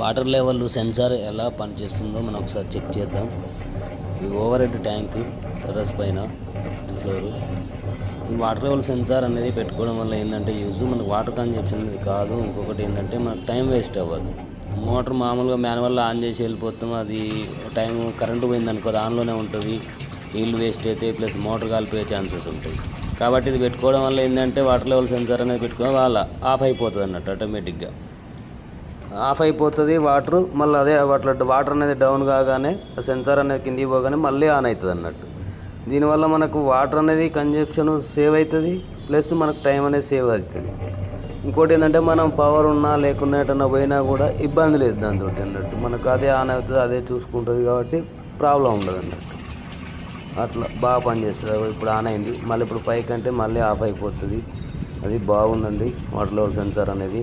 Water level censor ఎలా పనిచేస్తుందో మనం ఒకసారి చెక్ చేద్దాం. ఇది ఓవర్ హెడ్ ట్యాంక్ టెర్రస్ పైన ఫ్లోర్. ఈ వాటర్ లెవెల్ సెన్సార్ అనేది పెట్టుకోవడం వల్ల ఏంటంటే యూజ్ మనకు వాటర్ కన్జప్షన్ అనేది కాదు. ఇంకొకటి ఏంటంటే మనకు టైం వేస్ట్ అవ్వదు. మోటార్ మామూలుగా మాన్యువల్ ఆన్ చేసి వెళ్ళిపోతాం. అది టైం కరెంటు పోయిందనుకో అది ఆన్లోనే ఉంటుంది. నీళ్ళు వేస్ట్ అయితే ప్లస్ మోటార్ కాలిపోయే ఛాన్సెస్ ఉంటాయి. కాబట్టి ఇది పెట్టుకోవడం వల్ల ఏంటంటే వాటర్ లెవెల్ సెన్సార్ అనేది పెట్టుకోవడం వల్ల ఆఫ్ అయిపోతుంది అన్నట్టు ఆటోమేటిక్గా. ఆఫ్ అయిపోతుంది వాటర్ మళ్ళీ అదే అట్లా వాటర్ అనేది డౌన్ కాగానే సెన్సార్ అనేది కిందికి పోగానే మళ్ళీ ఆన్ అవుతుంది అన్నట్టు. దీనివల్ల మనకు వాటర్ అనేది కన్జప్షన్ సేవ్ అవుతుంది ప్లస్ మనకు టైం అనేది సేవ్ అవుతుంది. ఇంకోటి ఏంటంటే మనం పవర్ ఉన్నా లేకున్నా ఎటన్నా పోయినా కూడా ఇబ్బంది లేదు దాంతో అన్నట్టు. మనకు అదే ఆన్ అవుతుంది అదే చూసుకుంటుంది కాబట్టి ప్రాబ్లం ఉండదు అన్నట్టు. అట్లా బాగా పనిచేస్తుంది ఇప్పుడు ఆన్ అయింది మళ్ళీ ఇప్పుడు పైకి అంటే మళ్ళీ ఆఫ్ అయిపోతుంది. అది బాగుందండి వాటర్ లెవెల్ సెన్సార్ అనేది.